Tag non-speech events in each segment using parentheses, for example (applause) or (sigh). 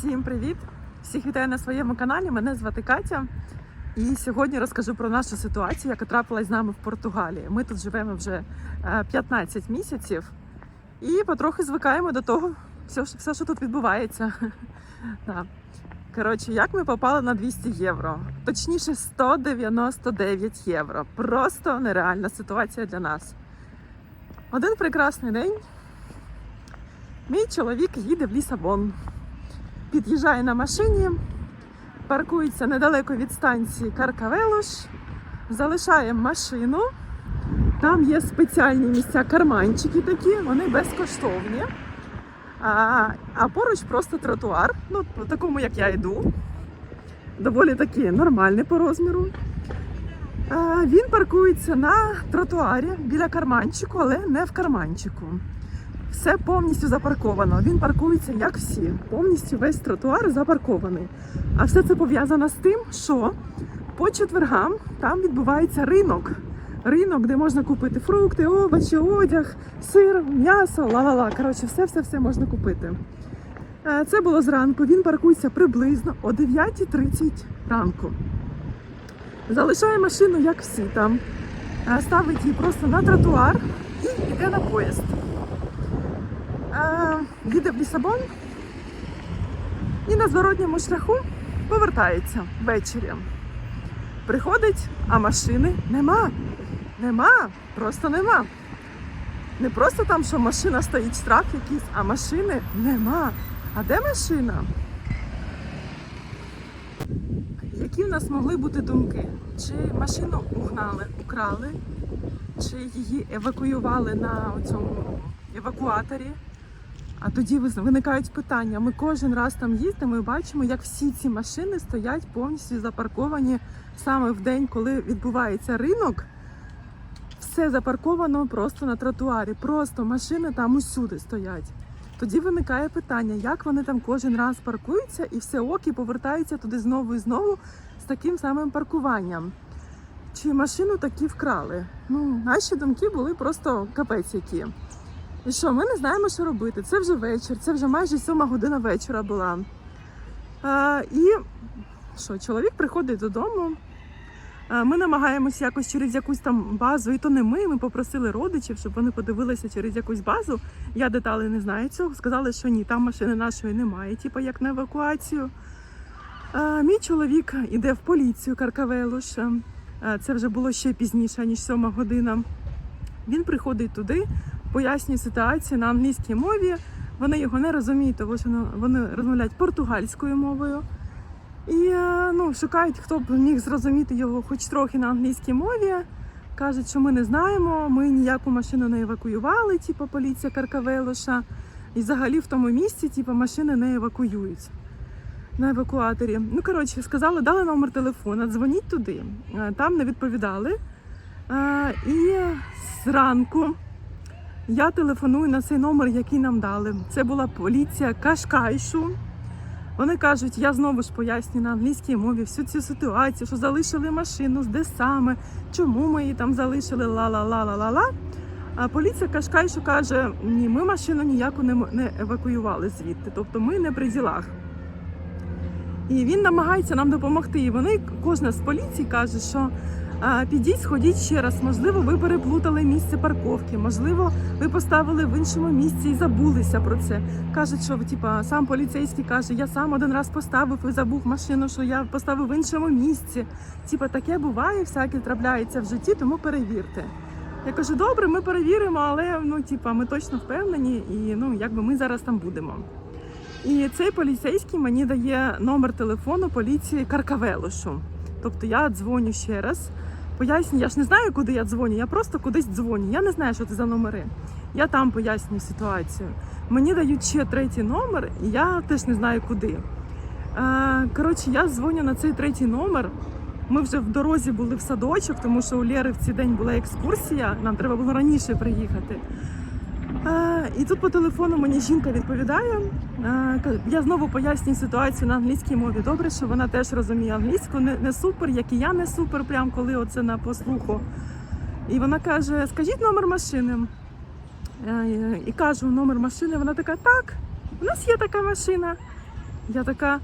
Всім привіт! Всіх вітаю на своєму каналі. Мене звати Катя. І сьогодні розкажу про нашу ситуацію, яка трапилась з нами в Португалії. Ми тут живемо вже е, 15 місяців і потрохи звикаємо до того, все, все що тут відбувається. (laughs) Коротше, як ми попали на 200 євро? Точніше, 199 євро. Просто нереальна ситуація для нас. Один прекрасний день. Мій чоловік їде в Лісабон. Під'їжджає на машині, паркується недалеко від станції Каркавелош, залишає машину. Там є спеціальні місця, карманчики такі, вони безкоштовні. А, а поруч просто тротуар, ну, по такому, як я йду. Доволі таки нормальний по розміру. А, він паркується на тротуарі біля карманчику, але не в карманчику. Все повністю запарковано. Він паркується як всі. Повністю весь тротуар запаркований. А все це пов'язано з тим, що по четвергам там відбувається ринок. Ринок, де можна купити фрукти, овочі, одяг, сир, м'ясо, ла-ла-ла. Коротше, все-все-все можна купити. Е, Це було зранку. Він паркується приблизно о 9.30 ранку. Залишає машину, як всі там. Е, Ставить її просто на тротуар і йде на поїзд. Їде в Лісабон і на зворотньому шляху повертається ввечері. Приходить, а машини нема. Нема, просто нема. Не просто там, що машина стоїть штраф якийсь, а машини нема. А де машина? Які в нас могли бути думки? Чи машину угнали, украли, чи її евакуювали на цьому евакуаторі? А тоді виникають питання. Ми кожен раз там їздимо і бачимо, як всі ці машини стоять повністю запарковані саме в день, коли відбувається ринок. Все запарковано просто на тротуарі. Просто машини там усюди стоять. Тоді виникає питання, як вони там кожен раз паркуються і все ок, і повертаються туди знову і знову з таким самим паркуванням. Чи машину такі вкрали? Ну, наші думки були просто капець які. І що, ми не знаємо, що робити. Це вже вечір, це вже майже сьома година вечора була. А, і що, чоловік приходить додому. А, Ми намагаємося якось через якусь там базу, і то не ми. Ми попросили родичів, щоб вони подивилися через якусь базу. Я деталей не знаю цього. Сказали, що ні, там машини нашої немає, типу як на евакуацію. А, Мій чоловік іде в поліцію Каркавелуш. Це вже було ще пізніше, ніж сьома година. Він приходить туди, пояснює ситуацію на англійській мові. Вони його не розуміють, тому що ну, вони розмовляють португальською мовою. І е, ну, шукають, хто б міг зрозуміти його хоч трохи на англійській мові. Кажуть, що ми не знаємо, ми ніяку машину не евакуювали, типу поліція Каркавелоша. І взагалі в тому місці типу, машини не евакуюють на евакуаторі. Ну, коротше, сказали, дали номер телефона, дзвоніть туди. Е, Там не відповідали. Е, І зранку я телефоную на цей номер, який нам дали. Це була поліція Кашкайшу. Вони кажуть, я знову ж пояснюю на англійській мові всю цю ситуацію, що залишили машину, де саме, чому ми її там залишили, ла-ла-ла-ла-ла-ла. А поліція Кашкайшу каже, ні, ми машину ніяку не, не евакуювали звідти, тобто ми не при ділах. І він намагається нам допомогти. І вони, кожна з поліцій каже, що підіть, сходіть ще раз. Можливо, ви переплутали місце парковки, можливо, ви поставили в іншому місці і забулися про це. Кажуть, що типа сам поліцейський каже, я сам один раз поставив і забув машину, що я поставив в іншому місці. Типа таке буває, всяке трапляється в житті, тому перевірте. Я кажу, добре, ми перевіримо, але ну, типа, ми точно впевнені, і ну, якби ми зараз там будемо. І цей поліцейський мені дає номер телефону поліції Каркавелошу. Тобто я дзвоню ще раз. Поясню, я ж не знаю, куди я дзвоню, я просто кудись дзвоню. Я не знаю, що це за номери. Я там пояснюю ситуацію. Мені дають ще третій номер, і я теж не знаю куди. Е, Коротше, я дзвоню на цей третій номер. Ми вже в дорозі були в садочок, тому що у Лєри в цей день була екскурсія, нам треба було раніше приїхати. І тут по телефону мені жінка відповідає. Я знову пояснюю ситуацію на англійській мові. Добре, що вона теж розуміє англійську, не, не супер, як і я не супер, прям коли оце на послуху. І вона каже: скажіть номер машини. Е, І кажу номер машини. Вона така, так, у нас є така машина. Я така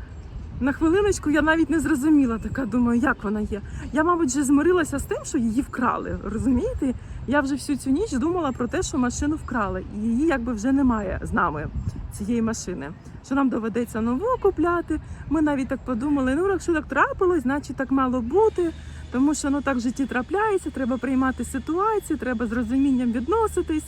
на хвилиночку я навіть не зрозуміла, така думаю, як вона є. Я, мабуть, вже змирилася з тим, що її вкрали. Розумієте? Я вже всю цю ніч думала про те, що машину вкрали, і її якби вже немає з нами, цієї машини. Що нам доведеться нову купляти. Ми навіть так подумали, ну якщо так трапилось, значить так мало бути. Тому що ну так в житті трапляється, треба приймати ситуацію, треба з розумінням відноситись.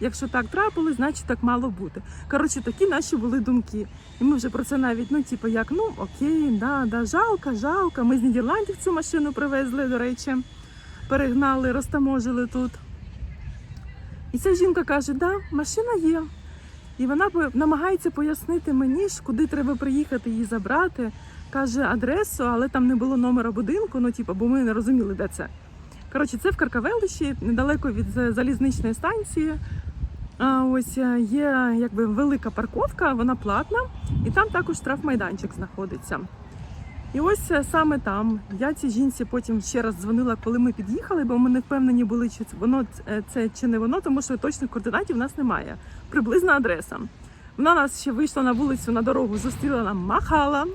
Якщо так трапилось, значить так мало бути. Коротше, такі наші були думки. І ми вже про це навіть, ну, типу, як, ну окей, да, да, жалко, жалко. Ми з Нідерландів цю машину привезли, до речі, перегнали, розтаможили тут. І ця жінка каже: да, машина є. І вона намагається пояснити мені, ж, куди треба приїхати її забрати. Каже адресу, але там не було номера будинку, ну, типу, бо ми не розуміли, де це. Коротше, це в Каркавелищі, недалеко від е, залізничної станції. Ось е, є якби велика парковка, вона платна, і там також штрафмайданчик знаходиться. І ось е, саме там я цій жінці потім ще раз дзвонила, коли ми під'їхали, бо ми не впевнені були, чи воно е, це чи не воно, тому що точних координатів в нас немає. Приблизна адреса. Вона нас ще вийшла на вулицю на дорогу, зустріла нам, махала.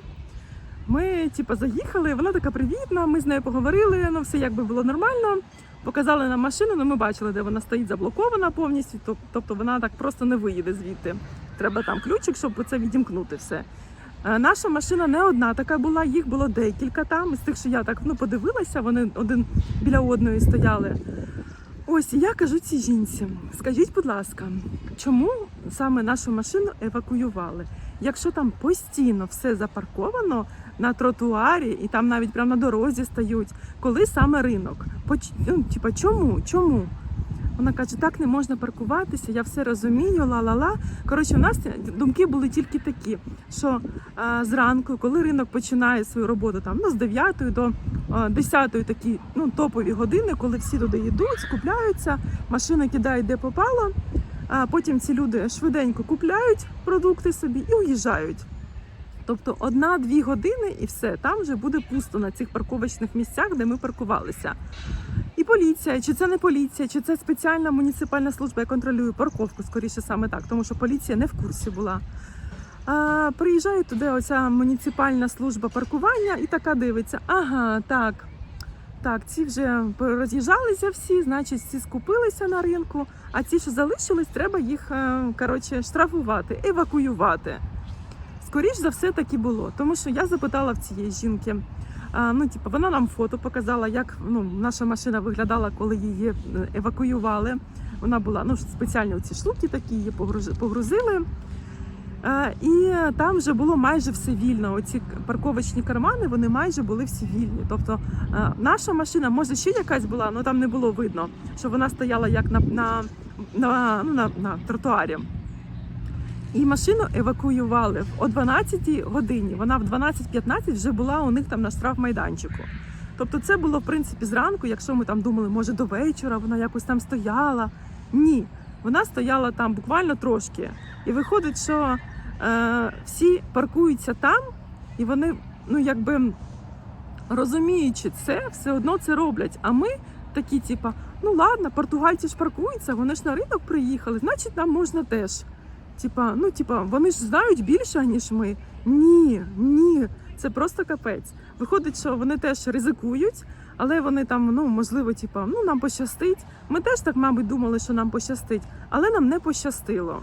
Ми, типу, заїхали, вона така привітна, ми з нею поговорили, ну все якби було нормально. Показали нам машину, ну ми бачили, де вона стоїть заблокована повністю, тобто вона так просто не виїде звідти. Треба там ключик, щоб це відімкнути все. Е, Наша машина не одна така була, їх було декілька там. З тих, що я так ну, подивилася, вони один біля одної стояли. Ось я кажу цій жінці: скажіть, будь ласка, чому саме нашу машину евакуювали? Якщо там постійно все запарковано на тротуарі, і там навіть прямо на дорозі стають, коли саме ринок? Поч... Ну, типа, чому? Чому? Вона каже, так не можна паркуватися, я все розумію, ла-ла-ла. Коротше, у нас думки були тільки такі, що а, зранку, коли ринок починає свою роботу там ну, з 9 до а, 10 такі ну, топові години, коли всі туди йдуть, скупляються, машини кидають де попало. А потім ці люди швиденько купляють продукти собі і уїжджають. Тобто одна-дві години і все, там вже буде пусто на цих парковочних місцях, де ми паркувалися. І поліція, чи це не поліція, чи це спеціальна муніципальна служба, я контролюю парковку, скоріше саме так, тому що поліція не в курсі була. Приїжджає туди оця муніципальна служба паркування і така дивиться: ага, так, так, ці вже роз'їжджалися всі, значить, всі скупилися на ринку, а ці, що залишились, треба їх е, коротше, штрафувати, евакуювати. Скоріш за все так і було, тому що я запитала в цієї жінки. Ну, типу, вона нам фото показала, як ну, наша машина виглядала, коли її е, евакуювали. Вона була ну, спеціальні ці штуки такі, її погрузи- погрузили. І там вже було майже все вільно. Оці парковочні кармани вони майже були всі вільні. Тобто наша машина, може ще якась була, але там не було видно, що вона стояла як на, на, на, ну, на, на тротуарі. І машину евакуювали о 12 годині. Вона в 12.15 вже була у них там на штрафмайданчику. Тобто, це було в принципі зранку, якщо ми там думали, може до вечора вона якось там стояла. Ні, вона стояла там буквально трошки. І виходить, що е, всі паркуються там, і вони, ну якби розуміючи це, все одно це роблять. А ми такі, типа, ну ладно, португальці ж паркуються, вони ж на ринок приїхали, значить нам можна теж. Типа, ну типа, вони ж знають більше, ніж ми. Ні, ні, це просто капець. Виходить, що вони теж ризикують, але вони там, ну можливо, типа, ну нам пощастить. Ми теж так, мабуть, думали, що нам пощастить, але нам не пощастило.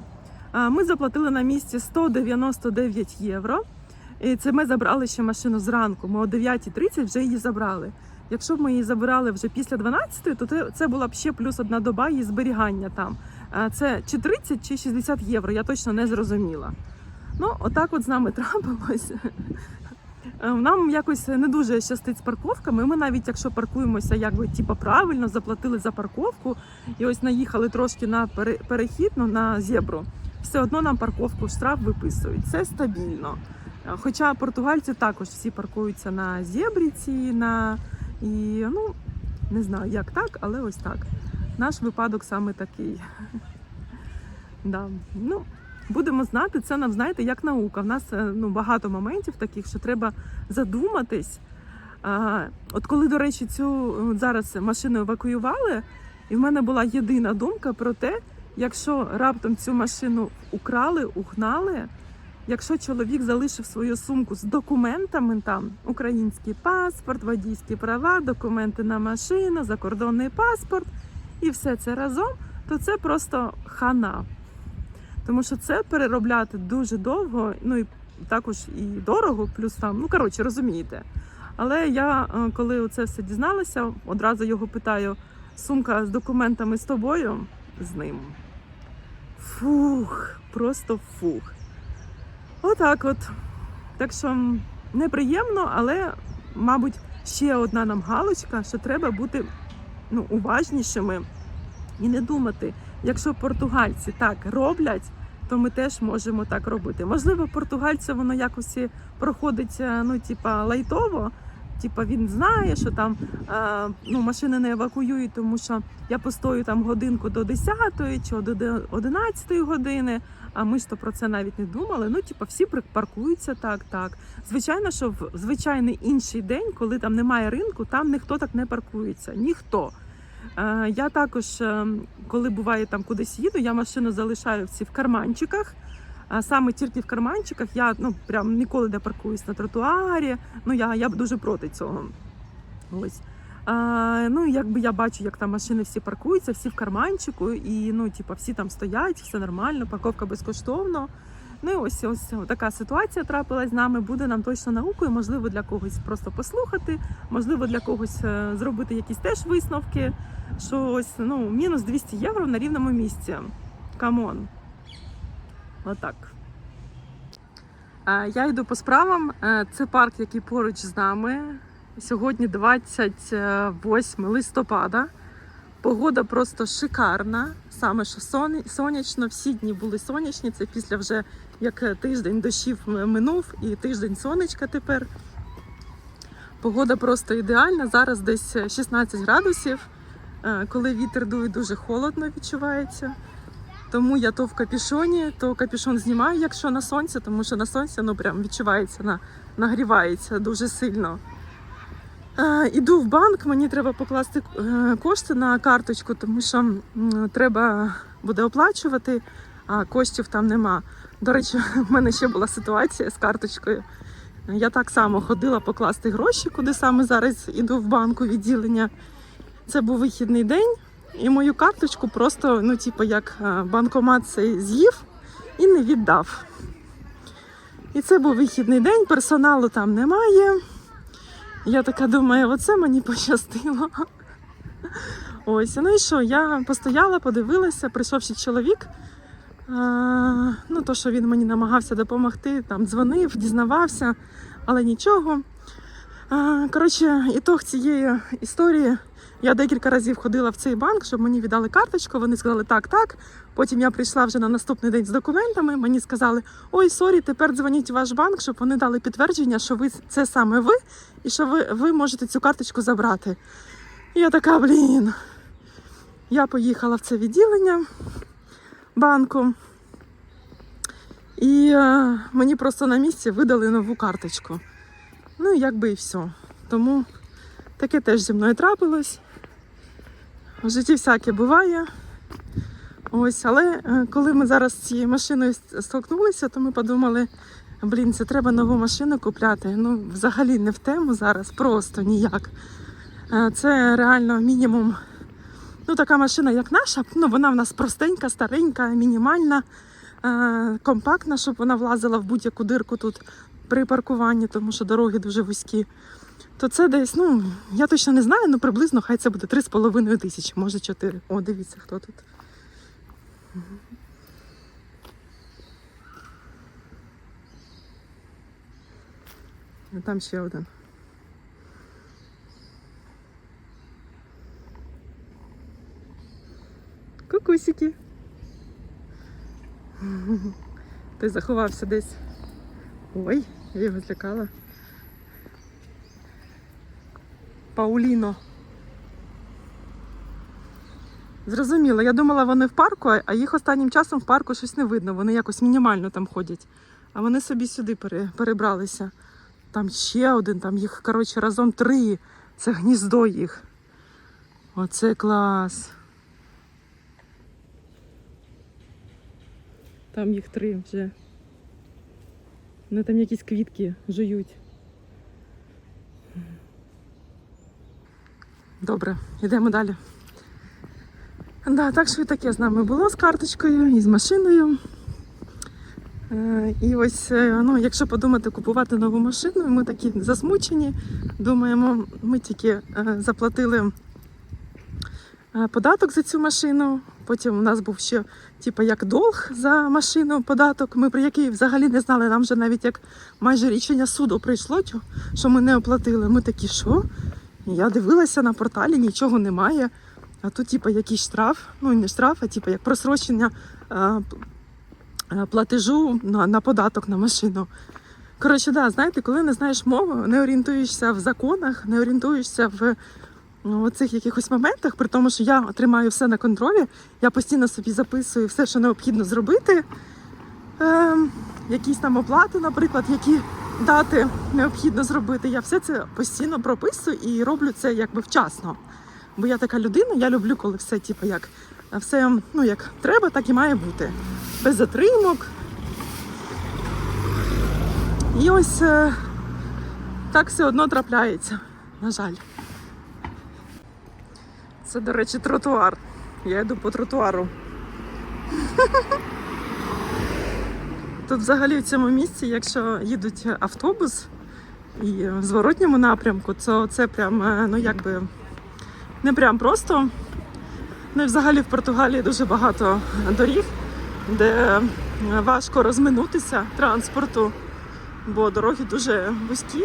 Ми заплатили на місці 199 євро. І це ми забрали ще машину зранку. Ми о 9.30 вже її забрали. Якщо б ми її забирали вже після 12, то це- була б ще плюс одна доба її зберігання там. Це чи 30, чи 60 євро, я точно не зрозуміла. Ну, отак от з нами (laughs) трапилось. Е, Нам якось не дуже щастить з парковками. Ми навіть якщо паркуємося, якби типу, правильно заплатили за парковку і ось наїхали трошки на пере- перехід, ну, на зебру, все одно нам парковку штраф виписують. Це стабільно. Е, Хоча португальці також всі паркуються на зебрі ці, на і ну не знаю як так, але ось так. Наш випадок саме такий. (laughs) Да. Ну, будемо знати, це нам знаєте, як наука. В нас е, ну, багато моментів таких, що треба задуматись. А, от коли, до речі, цю зараз машину евакуювали, і в мене була єдина думка про те, якщо раптом цю машину украли, угнали, якщо чоловік залишив свою сумку з документами, там український паспорт, водійські права, документи на машину, закордонний паспорт і все це разом, то це просто хана. Тому що це переробляти дуже довго, ну і також і дорого, плюс там, ну коротше, розумієте. Але я, е, коли це все дізналася, одразу його питаю: сумка з документами з тобою з ним. Фух, просто фух. Отак от. Так що неприємно, але, мабуть, ще одна нам галочка, що треба бути ну, уважнішими і не думати, якщо португальці так роблять, то ми теж можемо так робити. Можливо, португальцю воно якось проходить е, ну, типа, лайтово. Типа він знає, що там е, ну, машини не евакуюють, тому що я постою там годинку до 10 чи до 11 години. А ми ж то про це навіть не думали. Ну, типа, всі паркуються так, так. Звичайно, що в звичайний інший день, коли там немає ринку, там ніхто так не паркується. Ніхто. Е, я також, е, коли буває там кудись їду, я машину залишаю всі в карманчиках. А саме тільки в карманчиках я ну прям ніколи не паркуюсь на тротуарі. Ну я, я дуже проти цього. Ось. А, ну, якби я бачу, як там машини всі паркуються, всі в карманчику, і ну, типу, всі там стоять, все нормально, парковка безкоштовно. Ну і ось ось така ситуація трапилась з нами. Буде нам точно наукою. Можливо, для когось просто послухати, можливо, для когось е, зробити якісь теж висновки. Що ось ну мінус 200 євро на рівному місці. Камон. Отак. Е, Я йду по справам. Е, Це парк, який поруч з нами. Сьогодні 28 листопада. Погода просто шикарна. Саме що сонячно, всі дні були сонячні. Це після вже як тиждень дощів минув і тиждень сонечка тепер. Погода просто ідеальна. Зараз десь 16 градусів. Е, Коли вітер дує, дуже холодно відчувається. Тому я то в капюшоні, то капюшон знімаю, якщо на сонці, тому що на сонці ну прям відчувається, на, нагрівається дуже сильно. Е, іду в банк, мені треба покласти е, кошти на карточку, тому що треба буде оплачувати, а коштів там нема. До речі, (laughs) в мене ще була ситуація з карточкою. Я так само ходила покласти гроші, куди саме зараз іду в банку відділення. Це був вихідний день, і мою карточку просто, ну, типу, як е, банкомат цей з'їв і не віддав. І це був вихідний день, персоналу там немає. Я така думаю, оце мені пощастило. Ось, ну і що, я постояла, подивилася, прийшов ще чоловік. А, ну, то, що він мені намагався допомогти, там дзвонив, дізнавався, але нічого. А, коротше, ітог цієї історії. Я декілька разів ходила в цей банк, щоб мені віддали карточку. Вони сказали так, так. Потім я прийшла вже на наступний день з документами. Мені сказали: ой, сорі, тепер дзвоніть в ваш банк, щоб вони дали підтвердження, що ви це саме ви, і що ви, ви можете цю карточку забрати. Я така, блін. Я поїхала в це відділення банку, і е, мені просто на місці видали нову карточку. Ну, якби і все. Тому таке теж зі мною трапилось. В житті всяке буває. Ось, але е, коли ми зараз з цією машиною столкнулися, то ми подумали, блін, це треба нову машину купляти. Ну, взагалі не в тему зараз, просто ніяк. Е, Це реально мінімум. Ну, така машина, як наша, ну вона в нас простенька, старенька, мінімальна, е, компактна, щоб вона влазила в будь-яку дирку тут при паркуванні, тому що дороги дуже вузькі. То це десь, ну, я точно не знаю, ну приблизно хай це буде 3,5 тисячі, може 4. О, дивіться, хто тут. А Там ще один. Кукусики. Той заховався десь. Ой, я його злякала. Пауліно. Зрозуміло, я думала, вони в парку, а їх останнім часом в парку щось не видно. Вони якось мінімально там ходять. А вони собі сюди перебралися. Там ще один, там їх, коротше, разом три. Це гніздо їх. Оце клас. Там їх три вже. Вони там якісь квітки жують. Добре, йдемо далі. Да, так що і таке з нами було з карточкою і з машиною. Е, І ось, е, ну, якщо подумати купувати нову машину, ми такі засмучені. Думаємо, ми тільки е, заплатили податок за цю машину. Потім у нас був ще типу, як долг за машину податок. Ми про який взагалі не знали. Нам вже навіть як майже рішення суду прийшло, що ми не оплатили. Ми такі, що? Я дивилася на порталі, нічого немає. А тут, типу, якийсь штраф, ну не штраф, а типу, як просрочення е, п- е, платежу на, на податок на машину. Коротше, да, знаєте, коли не знаєш мову, не орієнтуєшся в законах, не орієнтуєшся в ну, оцих якихось моментах, при тому, що я тримаю все на контролі, я постійно собі записую все, що необхідно зробити. Е, якісь там оплати, наприклад, які дати необхідно зробити. Я все це постійно прописую і роблю це якби вчасно. Бо я така людина, я люблю, коли все, типу, як все ну, як треба, так і має бути. Без затримок. І ось е, так все одно трапляється, на жаль. Це, до речі, тротуар. Я йду по тротуару. (laughs) Тут взагалі в цьому місці, якщо їдуть автобус і в зворотньому напрямку, то це прям, е, ну якби не прям просто. Ну і взагалі в Португалії дуже багато доріг, де е, важко розминутися транспорту, бо дороги дуже вузькі.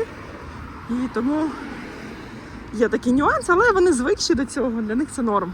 І тому є такий нюанс, але вони звикші до цього, для них це норм.